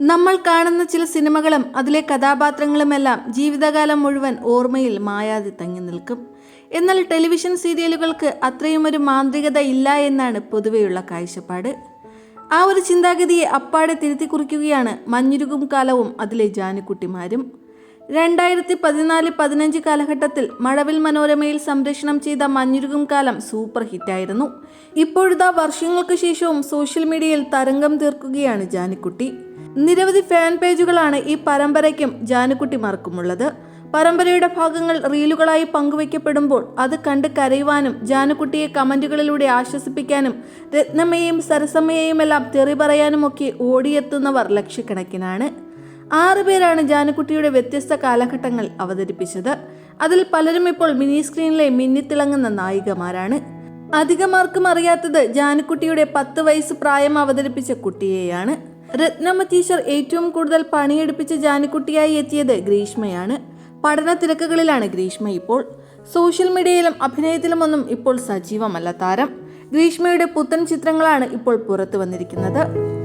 നമ്മൾ കാണുന്ന ചില സിനിമകളും അതിലെ കഥാപാത്രങ്ങളുമെല്ലാം ജീവിതകാലം മുഴുവൻ ഓർമ്മയിൽ മായാതെ തങ്ങി നിൽക്കും. എന്നാൽ ടെലിവിഷൻ സീരിയലുകൾക്ക് അത്രയുമൊരു മാന്ത്രികത ഇല്ല എന്നാണ് പൊതുവെയുള്ള കാഴ്ചപ്പാട്. ആ ഒരു ചിന്താഗതിയെ അപ്പാടെ തിരുത്തി കുറിക്കുകയാണ് മഞ്ഞുരുകും കാലവും അതിലെ ജാനുക്കുട്ടിമാരും രണ്ടായിരത്തി പതിനാല് പതിനഞ്ച് കാലഘട്ടത്തിൽ മഴവിൽ മനോരമയിൽ സംരക്ഷണം ചെയ്ത മഞ്ഞുരുകും കാലം സൂപ്പർ ഹിറ്റായിരുന്നു. ഇപ്പോഴത്തെ വർഷങ്ങൾക്ക് ശേഷവും സോഷ്യൽ മീഡിയയിൽ തരംഗം തീർക്കുകയാണ് ജാനിക്കുട്ടി നിരവധി ഫാൻ പേജുകളാണ് ഈ പരമ്പരയ്ക്കും ജാനുക്കുട്ടിമാർക്കുമുള്ളത് പരമ്പരയുടെ ഭാഗങ്ങൾ റീലുകളായി പങ്കുവയ്ക്കപ്പെടുമ്പോൾ അത് കണ്ട് കരയുവാനും ജാനുക്കുട്ടിയെ കമന്റുകളിലൂടെ ആശ്വസിപ്പിക്കാനും രത്നമ്മയെയും സരസമ്മയെയുമെല്ലാം തെറി പറയാനുമൊക്കെ ഓടിയെത്തുന്നവർ ലക്ഷക്കണക്കിനാണ്. ആറ് പേരാണ് ജാനുക്കുട്ടിയുടെ വ്യത്യസ്ത കാലഘട്ടങ്ങൾ അവതരിപ്പിച്ചത്. അതിൽ പലരും ഇപ്പോൾ മിനി സ്ക്രീനിലെ മിന്നിത്തിളങ്ങുന്ന നായികമാരാണ്. അധികമാർക്കും അറിയാത്തത് ജാനുക്കുട്ടിയുടെ പത്ത് വയസ്സ് പ്രായം അവതരിപ്പിച്ച കുട്ടിയെയാണ്. രത്നമ്മ ടീച്ചർ ഏറ്റവും കൂടുതൽ പണിയെടുപ്പിച്ച ജാനിക്കുട്ടിയായി എത്തിയത് ഗ്രീഷ്മയാണ്. പഠന തിരക്കുകളിലാണ് ഗ്രീഷ്മ ഇപ്പോൾ. സോഷ്യൽ മീഡിയയിലും അഭിനയത്തിലുമൊന്നും ഇപ്പോൾ സജീവമല്ല താരം. ഗ്രീഷ്മയുടെ പുത്തൻ ചിത്രങ്ങളാണ് ഇപ്പോൾ പുറത്തു വന്നിരിക്കുന്നത്.